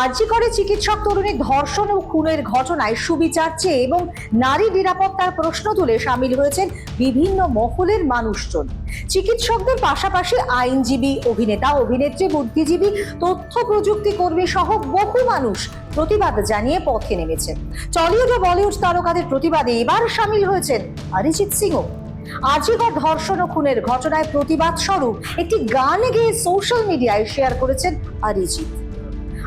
আর্জি করে চিকিৎসক তরুণীর ধর্ষণ ও খুনের ঘটনায় সুবিচার চেয়ে এবং নারী নিরাপত্তার প্রশ্ন তুলে সামিল হয়েছেন বিভিন্ন মহলের মানুষজন। চিকিৎসকদের পাশাপাশি আইনজীবী, অভিনেতা, অভিনেত্রী, বুদ্ধিজীবী, তথ্য প্রযুক্তি কর্মী সহ বহু মানুষ প্রতিবাদ জানিয়ে পথে নেমেছেন। টলিউড ও বলিউড তারকাদের প্রতিবাদে এবার সামিল হয়েছেন অরিজিৎ সিংও। আজিগড় ধর্ষণ ও খুনের ঘটনায় প্রতিবাদ স্বরূপ একটি গান গেয়ে সোশ্যাল মিডিয়ায় শেয়ার করেছেন অরিজিৎ।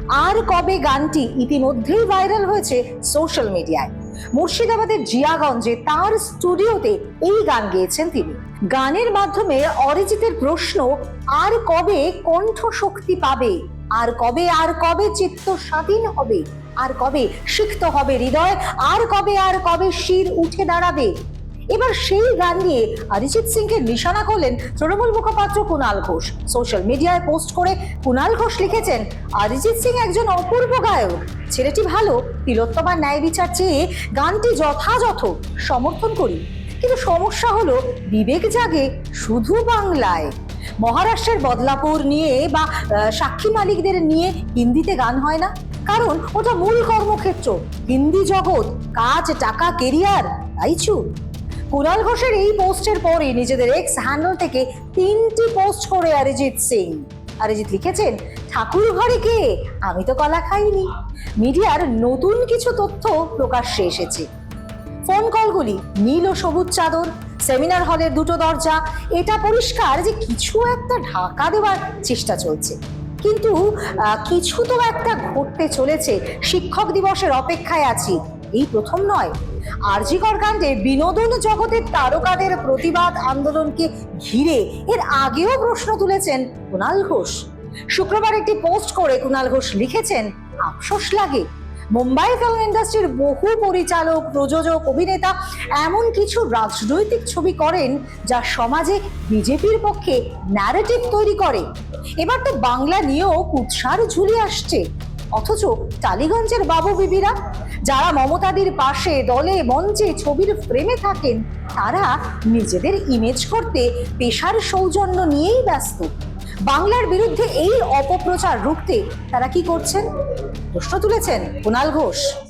আর কবে গানটি ইতিমধ্যেই ভাইরাল হয়েছে সোশ্যাল মিডিয়ায়? মুর্শিদাবাদের জিয়াগঞ্জে তার স্টুডিওতে এই গান গেয়েছেন তিনি। গানের মাধ্যমে অরিজিতের প্রশ্ন, আর কবে কণ্ঠ শক্তি পাবে? আর কবে আর কবে চিত্ত স্বাধীন হবে? আর কবে সিক্ত হবে হৃদয়? আর কবে আর কবে শির উঠে দাঁড়াবে? এবার সেই গান নিয়ে অরিজিৎ সিংকে নিশানা করলেন তৃণমূল মুখপাত্র কুণাল ঘোষ। সোশ্যাল মিডিয়ায় পোস্ট করে কুণাল ঘোষ লিখেছেন, অরিজিৎ সিং একজন অপূর্ব গায়ক। ছেলেটি ভালো তিলোত্তমা ন্যায় বিচার চেয়ে গানটি যথাযথ সমর্থন করি। কিন্তু সমস্যা হলো বিবেক জাগে শুধু বাংলায়। মহারাষ্ট্রের বদলাপুর নিয়ে বা সাক্ষী মালিকদের নিয়ে হিন্দিতে গান হয় না। কারণ ওটা মূল কর্মক্ষেত্র। হিন্দি জগৎ, কাজ, টাকা কেরিয়ার তাই চুপ। কুণাল ঘোষের এই পোস্টের পরে নিজেদের এক্স হ্যান্ডেল থেকে তিনটি পোস্ট করে অরিজিৎ সিং। অরিজিৎ লিখেছেন, ঠাকুর ঘরে কে? আমি তো কলা খাইনি। মিডিয়ার নতুন কিছু তথ্য প্রকাশ্যে এসেছে। ফোন কলগুলি নীল ও সবুজ চাদর সেমিনার হলের দুটো দরজা, এটা পরিষ্কার যে কিছু একটা ঢাকা দেওয়ার চেষ্টা চলছে। কিন্তু কিছু তো একটা ঘটতে চলেছে। শিক্ষক দিবসের অপেক্ষায় আছি। এই প্রথম নয় আরজিকর কাণ্ডে বিনোদন জগতের তারকাদের প্রতিবাদ আন্দোলনকে ঘিরে এর আগেও প্রশ্ন তুলেছেন কুণাল ঘোষ। শুক্রবার একটি পোস্ট করে কুণাল ঘোষ লিখেছেন, আফসোস লাগে। মুম্বাই ফিল্ম ইন্ডাস্ট্রির বহু পরিচালক, প্রযোজক, অভিনেতা এমন কিছু রাজনৈতিক ছবি করেন যা সমাজে বিজেপির পক্ষে ন্যারেটিভ তৈরি করে। এবার তো বাংলা নিয়েও কুৎসার ঝুলি আসছে। অথচ টালিগঞ্জের বাবু বিবিরা যারা মমতাদির পাশে দলে, মঞ্চে ছবির ফ্রেমে থাকেন, তারা নিজেদের ইমেজ করতে পেশার সৌজন্য নিয়েই ব্যস্ত। বাংলার বিরুদ্ধে এই অপপ্রচার রুখতে তারা কি করছেন? প্রশ্ন তুলেছেন কুণাল ঘোষ।